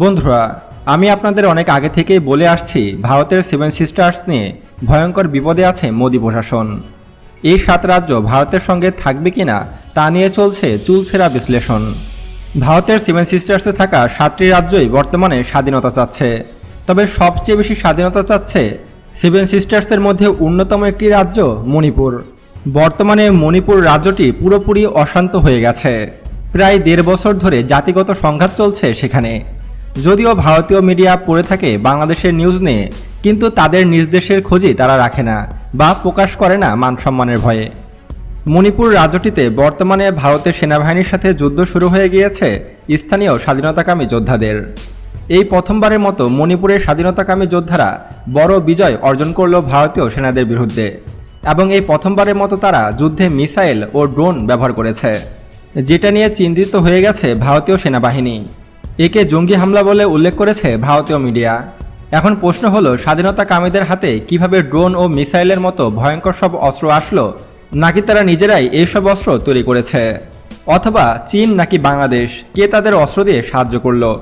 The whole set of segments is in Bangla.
বন্ধুরা, আমি আপনাদের অনেক আগে থেকেই বলে আসছি, ভারতের সেভেন সিস্টার্স নিয়ে ভয়ঙ্কর বিপদে আছে মোদী প্রশাসন। এই সাত রাজ্য ভারতের সঙ্গে থাকবে কিনা, তা নিয়ে চলছে চুলছেরা বিশ্লেষণ। ভারতের সেভেন সিস্টার্সে থাকা সাতটি রাজ্যই বর্তমানে স্বাধীনতা চাচ্ছে। তবে সবচেয়ে বেশি স্বাধীনতা চাচ্ছে সেভেন সিস্টার্সের মধ্যে অন্যতম একটি রাজ্য মণিপুর। বর্তমানে মণিপুর রাজ্যটি পুরোপুরি অশান্ত হয়ে গেছে। প্রায় দেড় বছর ধরে জাতিগত সংঘাত চলছে সেখানে। যদিও ভারতীয় মিডিয়া পড়ে থাকে বাংলাদেশের নিউজ নিয়ে, কিন্তু তাদের নিজ দেশের খোঁজই তারা রাখে না বা প্রকাশ করে না মান সম্মানের ভয়ে। মণিপুর রাজ্যটিতে বর্তমানে ভারতের সেনাবাহিনীর সাথে যুদ্ধ শুরু হয়ে গিয়েছে স্থানীয় স্বাধীনতাকামী যোদ্ধাদের। এই প্রথমবারের মতো মণিপুরের স্বাধীনতাকামী যোদ্ধারা বড় বিজয় অর্জন করল ভারতীয় সেনাদের বিরুদ্ধে এবং এই প্রথমবারের মতো তারা যুদ্ধে মিসাইল ও ড্রোন ব্যবহার করেছে, যেটা নিয়ে চিন্তিত হয়ে গেছে ভারতীয় সেনাবাহিনী। একে জঙ্গি হামলা বলে উল্লেখ করেছে ভারতীয় মিডিয়া। এখন প্রশ্ন হলো, স্বাধীনতা কামীদের হাতে কীভাবে ড্রোন ও মিসাইলের মতো ভয়ঙ্কর সব অস্ত্র আসলো, নাকি তারা নিজেরাই এইসব অস্ত্র তৈরি করেছে? অথবা চীন নাকি বাংলাদেশ, কে তাদের অস্ত্র দিয়ে সাহায্য করল?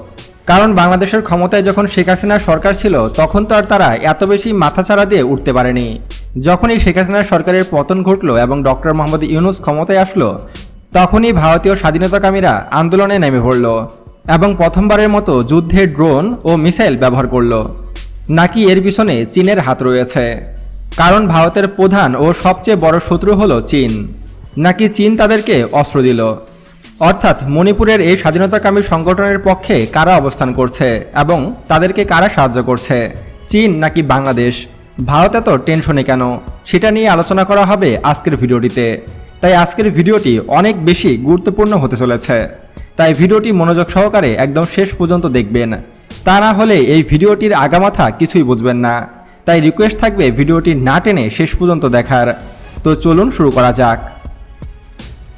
কারণ বাংলাদেশের ক্ষমতায় যখন শেখ হাসিনার সরকার ছিল, তখন তো আর তারা এত বেশি মাথাচাড়া দিয়ে উঠতে পারেনি। যখনই শেখ হাসিনার সরকারের পতন ঘটলো এবং ডক্টর মোহাম্মদ ইউনুস ক্ষমতায় আসলো, তখনই ভারতীয় স্বাধীনতাকামীরা আন্দোলনে নেমে পড়ল। এবং প্রথমবারের মতো যুদ্ধে ড্রোন ও মিসাইল ব্যবহার করল। নাকি এর পিছনে চীনের হাত রয়েছে? কারণ ভারতের প্রধান ও সবচেয়ে বড় শত্রু হলো চীন। নাকি চীন তাদেরকে অস্ত্র দিল? অর্থাৎ মণিপুরের এই স্বাধীনতাকামী সংগঠনের পক্ষে কারা অবস্থান করছে এবং তাদেরকে কারা সাহায্য করছে? চীন নাকি বাংলাদেশ? ভারত এত টেনশনে কেন? সেটা নিয়ে আলোচনা করা হবে আজকের ভিডিওটিতে। তাই আজকের ভিডিওটি অনেক বেশি গুরুত্বপূর্ণ হতে চলেছে। তাই ভিডিওটি মনোযোগ সহকারে একদম শেষ পর্যন্ত দেখবেন। তা না হলে এই ভিডিওটির আগামাথা কিছুই বুঝবেন না। তাই রিকোয়েস্ট থাকবে ভিডিওটি না টেনে শেষ পর্যন্ত দেখার। তো চলুন শুরু করা যাক।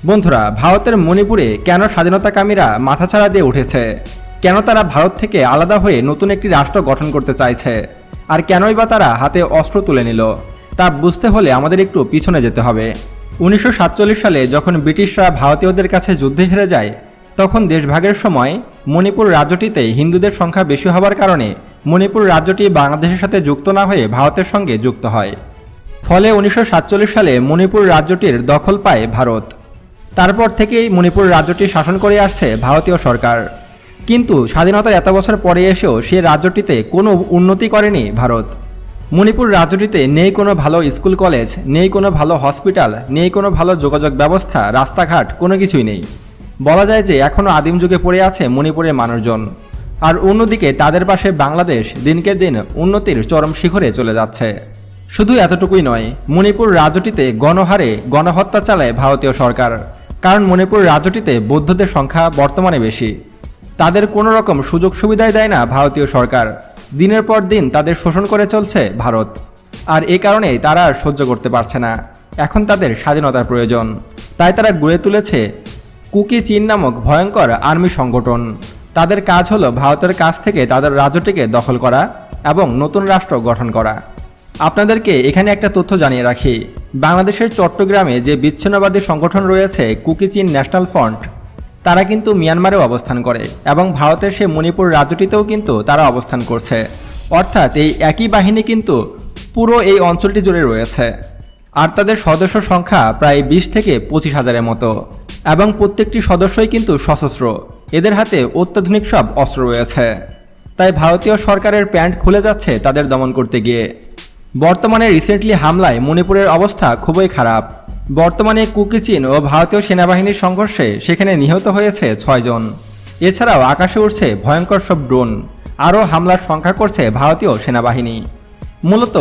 বন্ধুরা, ভারতের মণিপুরে কেন স্বাধীনতাকামীরা মাথাছাড়া দিয়ে উঠেছে? কেন তারা ভারত থেকে আলাদা হয়ে নতুন একটি রাষ্ট্র গঠন করতে চাইছে? আর কেনই বা তারা হাতে অস্ত্র তুলে নিল? তা বুঝতে হলে আমাদের একটু পিছনে যেতে হবে। উনিশশো সাতচল্লিশ সালে যখন ব্রিটিশরা ভারতীয়দের কাছে যুদ্ধে হেরে যায় তখন দেশভাগের সময় মণিপুর রাজ্যটিতে হিন্দুদের সংখ্যা বেশি হওয়ার কারণে মণিপুর রাজ্যটি বাংলাদেশের সাথে যুক্ত না হয়ে ভারতের সঙ্গে যুক্ত হয়। ফলে উনিশশো সাতচল্লিশ সালে মণিপুর রাজ্যটির দখল পায় ভারত। তারপর থেকেই মণিপুর রাজ্যটি শাসন করে আসছে ভারতীয় সরকার। কিন্তু স্বাধীনতার এত বছর পরে এসেও সে রাজ্যটিতে কোনো উন্নতি করেনি ভারত। মণিপুর রাজ্যটিতে নেই কোনো ভালো স্কুল কলেজ, নেই কোনো ভালো হসপিটাল, নেই কোনো ভালো যোগাযোগ ব্যবস্থা, রাস্তাঘাট কোনো কিছুই নেই। বলা যায় যে এখনও আদিম যুগে পড়ে আছে মণিপুরের মানুষজন। আর অন্যদিকে তাদের পাশে বাংলাদেশ দিনকে দিন উন্নতির চরম শিখরে চলে যাচ্ছে। শুধু এতটুকুই নয়, মণিপুর রাজ্যটিতে গণহারে গণহত্যা চালায় ভারতীয় সরকার। কারণ মণিপুর রাজ্যটিতে বৌদ্ধদের সংখ্যা বর্তমানে বেশি। তাদের কোনো রকম সুযোগ সুবিধাই দেয় না ভারতীয় সরকার। দিনের পর দিন তাদের শোষণ করে চলছে ভারত। আর এ কারণেই তারা আর সহ্য করতে পারছে না। এখন তাদের স্বাধীনতার প্রয়োজন। তাই তারা গড়ে তুলেছে কুকি চীন নামক ভয়ঙ্কর আর্মি সংগঠন। তাদের কাজ হলো ভারতের কাছ থেকে তাদের রাজ্যটিকে দখল করা এবং নতুন রাষ্ট্র গঠন করা। আপনাদেরকে এখানে একটা তথ্য জানিয়ে রাখি। বাংলাদেশের চট্টগ্রামে যে বিচ্ছিন্নবাদী সংগঠন রয়েছে কুকি চীন ন্যাশনাল ফ্রন্ট, তারা কিন্তু মিয়ানমারেও অবস্থান করে এবং ভারতের সে মণিপুর রাজ্যটিতেও কিন্তু তারা অবস্থান করছে। অর্থাৎ এই একই বাহিনী কিন্তু পুরো এই অঞ্চলটি জুড়ে রয়েছে। আর তাদের সদস্য সংখ্যা প্রায় বিশ থেকে পঁচিশ হাজারের মতো। এবং প্রত্যেকটি সদস্যই কিন্তু সশস্ত্র। এদের হাতে অত্যাধুনিক সব অস্ত্র রয়েছে। তাই ভারতীয় সরকারের প্যান্ট খুলে যাচ্ছে তাদের দমন করতে গিয়ে। বর্তমানে রিসেন্টলি হামলায় মণিপুরের অবস্থা খুবই খারাপ। বর্তমানে কুকিচিন ও ভারতীয় সেনাবাহিনীর সংঘর্ষে সেখানে নিহত হয়েছে ছয়জন এছাড়াও আকাশে উঠছে ভয়ঙ্কর সব ড্রোন। আরও হামলার সংখ্যা করছে ভারতীয় সেনাবাহিনী। মূলত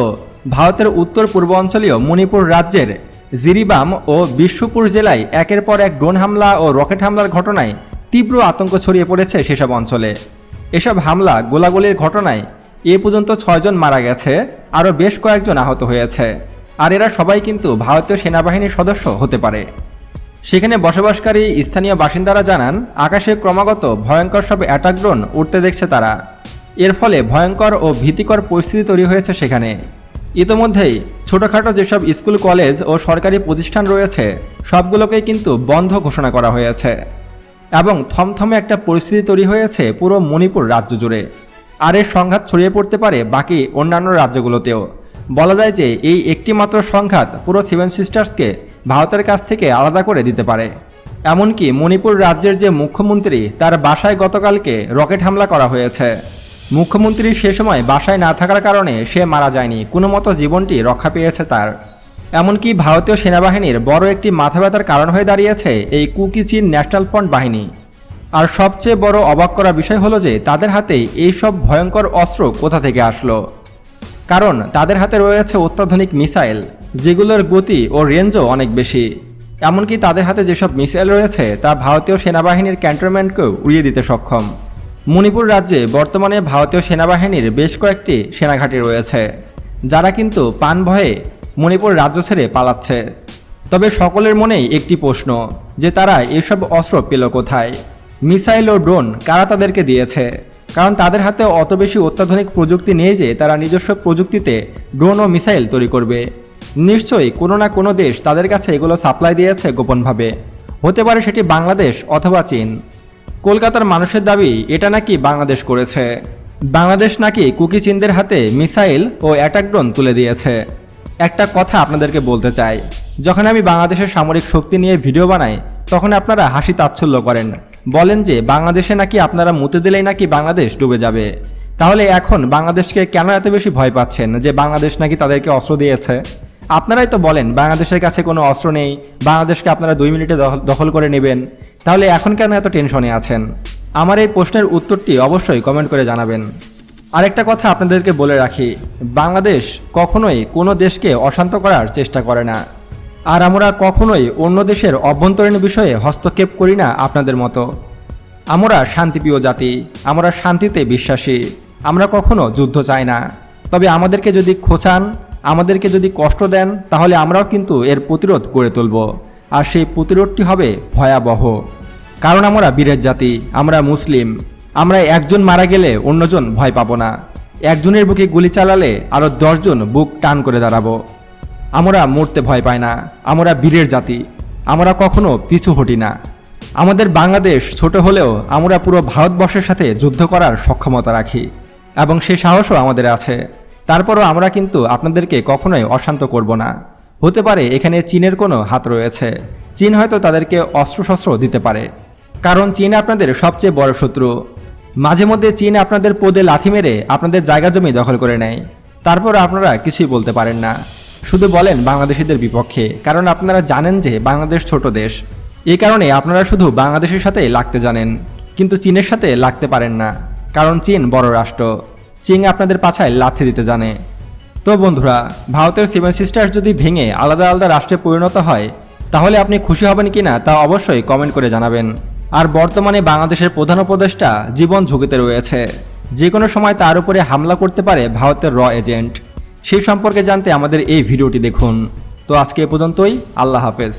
ভারতের উত্তর পূর্ব পূর্বাঞ্চলীয় মণিপুর রাজ্যের জিরিবাম ও বিশ্বপুর জেলায় একের পর এক ড্রোন হামলা ও রকেট হামলার ঘটনায় তীব্র আতঙ্ক ছড়িয়ে পড়েছে সেসব অঞ্চলে। এসব হামলা গোলাগুলির ঘটনায় এ পর্যন্ত ছয়জন মারা গেছে, আরও বেশ কয়েকজন আহত হয়েছে। আর এরা সবাই কিন্তু ভারতীয় সেনাবাহিনীর সদস্য হতে পারে। সেখানে বসবাসকারী স্থানীয় বাসিন্দারা জানান, আকাশে ক্রমাগত ভয়ঙ্কর সব অ্যাটাক ড্রোন উঠতে দেখছে তারা। এর ফলে ভয়ঙ্কর ও ভীতিকর পরিস্থিতি তৈরি হয়েছে সেখানে। ইতোমধ্যেই ছোটোখাটো যেসব স্কুল, কলেজ ও সরকারি প্রতিষ্ঠান রয়েছে, সবগুলোকেই কিন্তু বন্ধ ঘোষণা করা হয়েছে এবং থমথমে একটা পরিস্থিতি তৈরি হয়েছে পুরো মণিপুর রাজ্য জুড়ে। আর এর সংঘাত ছড়িয়ে পড়তে পারে বাকি অন্যান্য রাজ্যগুলোতেও। বলা যায় যে এই একটি মাত্র সংঘাত পুরো সেভেন সিস্টার্সকে ভারতের কাছ থেকে আলাদা করে দিতে পারে। এমনকি মণিপুর রাজ্যের যে মুখ্যমন্ত্রী, তার বাসায় গতকালকে রকেট হামলা করা হয়েছে। মুখ্যমন্ত্রী সে সময় বাসায় না থাকার কারণে সে মারা যায়নি। কোনো মতো জীবনটি রক্ষা পেয়েছে তার। এমনকি ভারতীয় সেনাবাহিনীর বড় একটি মাথা ব্যথার কারণ হয়ে দাঁড়িয়েছে এই কুকি চীন ন্যাশনাল ফ্রন্ট বাহিনী। আর সবচেয়ে বড় অবাক করা বিষয় হলো যে তাদের হাতে এই সব ভয়ঙ্কর অস্ত্র কোথা থেকে আসলো? কারণ তাদের হাতে রয়েছে অত্যাধুনিক মিসাইল, যেগুলোর গতি ও রেঞ্জও অনেক বেশি। এমনকি তাদের হাতে যেসব মিসাইল রয়েছে তা ভারতীয় সেনাবাহিনীর ক্যান্টনমেন্টকেও উড়িয়ে দিতে সক্ষম। মণিপুর রাজ্যে বর্তমানে ভারতীয় সেনাবাহিনীর বেশ কয়েকটি সেনাঘাঁটি রয়েছে, যারা কিন্তু পান ভয়ে মণিপুর রাজ্য ছেড়ে পালাচ্ছে। তবে সকলের মনেই একটি প্রশ্ন, যে তারা এসব অস্ত্র পেল কোথায়? মিসাইল ও ড্রোন কারা তাদেরকে দিয়েছে? কারণ তাদের হাতে অত বেশি অত্যাধুনিক প্রযুক্তি নেই যে তারা নিজস্ব প্রযুক্তিতে ড্রোন ও মিসাইল তৈরি করবে। নিশ্চয়ই কোনো না কোনো দেশ তাদের কাছে এগুলো সাপ্লাই দিয়েছে গোপনভাবে। হতে পারে সেটি বাংলাদেশ অথবা চীন। কলকাতার মানুষের দাবি, এটা নাকি বাংলাদেশ করেছে। বাংলাদেশ নাকি কুকি চিনদের হাতে মিসাইল ও অ্যাটাক ড্রোন তুলে দিয়েছে। একটা কথা আপনাদেরকে বলতে চাই, যখন আমি বাংলাদেশের সামরিক শক্তি নিয়ে ভিডিও বানাই, তখন আপনারা হাসি তাচ্ছল্য করেন। বলেন যে, বাংলাদেশে নাকি আপনারা মুতে দিলেই নাকি বাংলাদেশ ডুবে যাবে। তাহলে এখন বাংলাদেশকে কেন এত বেশি ভয় পাচ্ছেন যে, বাংলাদেশ নাকি তাদেরকে অস্ত্র দিয়েছে? আপনারাই তো বলেন, বাংলাদেশের কাছে কোনো অস্ত্র নেই, বাংলাদেশকে আপনারা দুই মিনিটে দখল- করে নেবেন। তাহলে এখন কেন এত টেনশনে আছেন? আমার এই প্রশ্নের উত্তরটি অবশ্যই কমেন্ট করে জানাবেন। আরেকটা কথা আপনাদেরকে বলে রাখি, বাংলাদেশ কখনোই কোনো দেশকে অশান্ত করার চেষ্টা করে না। আর আমরা কখনোই অন্য দেশের অভ্যন্তরীণ বিষয়ে হস্তক্ষেপ করি না আপনাদের মতো। আমরা শান্তিপ্রিয় জাতি, আমরা শান্তিতে বিশ্বাসী, আমরা কখনো যুদ্ধ চাই না। তবে আমাদেরকে যদি খোঁচান, আমাদেরকে যদি কষ্ট দেন, তাহলে আমরাও কিন্তু এর প্রতিরোধ করে তুলব। আর সেই প্রতিরোধটি হবে ভয়াবহ। কারণ আমরা বীরের জাতি, আমরা মুসলিম। আমরা একজন মারা গেলে অন্যজন ভয় পাবো না। একজনের বুকে গুলি চালালে আরও দশজন বুক টান করে দাঁড়াবো। আমরা মরতে ভয় পাই না। আমরা বীরের জাতি। আমরা কখনো পিছু হটি না। আমাদের বাংলাদেশ ছোট হলেও আমরা পুরো ভারতবর্ষের সাথে যুদ্ধ করার সক্ষমতা রাখি। এবং সে সাহসও আমাদের আছে। তারপরও আমরা কিন্তু আপনাদেরকে কখনোই অশান্ত করব না। হতে পারে এখানে চীনের কোনো হাত রয়েছে। চীন হয়তো তাদেরকে অস্ত্রশস্ত্র দিতে পারে। কারণ চীন আপনাদের সবচেয়ে বড় শত্রু। মাঝে মধ্যে চীন আপনাদের পদে লাথি মেরে আপনাদের জায়গা জমি দখল করে নেয়। তারপর আপনারা কিছুই বলতে পারেন না। শুধু বলেন বাংলাদেশিদের বিপক্ষে। কারণ আপনারা জানেন যে বাংলাদেশ ছোট দেশ। এই কারণে আপনারা শুধু বাংলাদেশের সাথে লাগতে জানেন। কিন্তু চীনের সাথে লাগতে পারেন না। কারণ চীন বড় রাষ্ট্র। চীন আপনাদের পাছায় লাথি দিতে জানে। তো বন্ধুরা, ভারতের সেভেন সিস্টার্স যদি ভেঙে আলাদা আলাদা রাষ্ট্রে পরিণত হয়, তাহলে আপনি খুশি হবেন কি না তা অবশ্যই কমেন্ট করে জানাবেন। আর বর্তমানে বাংলাদেশের প্রধান উপদেষ্টা জীবন ঝুঁকিতে রয়েছে। যে কোনো সময় তার উপরে হামলা করতে পারে ভারতের র এজেন্ট সেই সম্পর্কে জানতে আমাদের এই ভিডিওটি দেখুন। তো আজকে এ পর্যন্তই, আল্লাহ হাফেজ।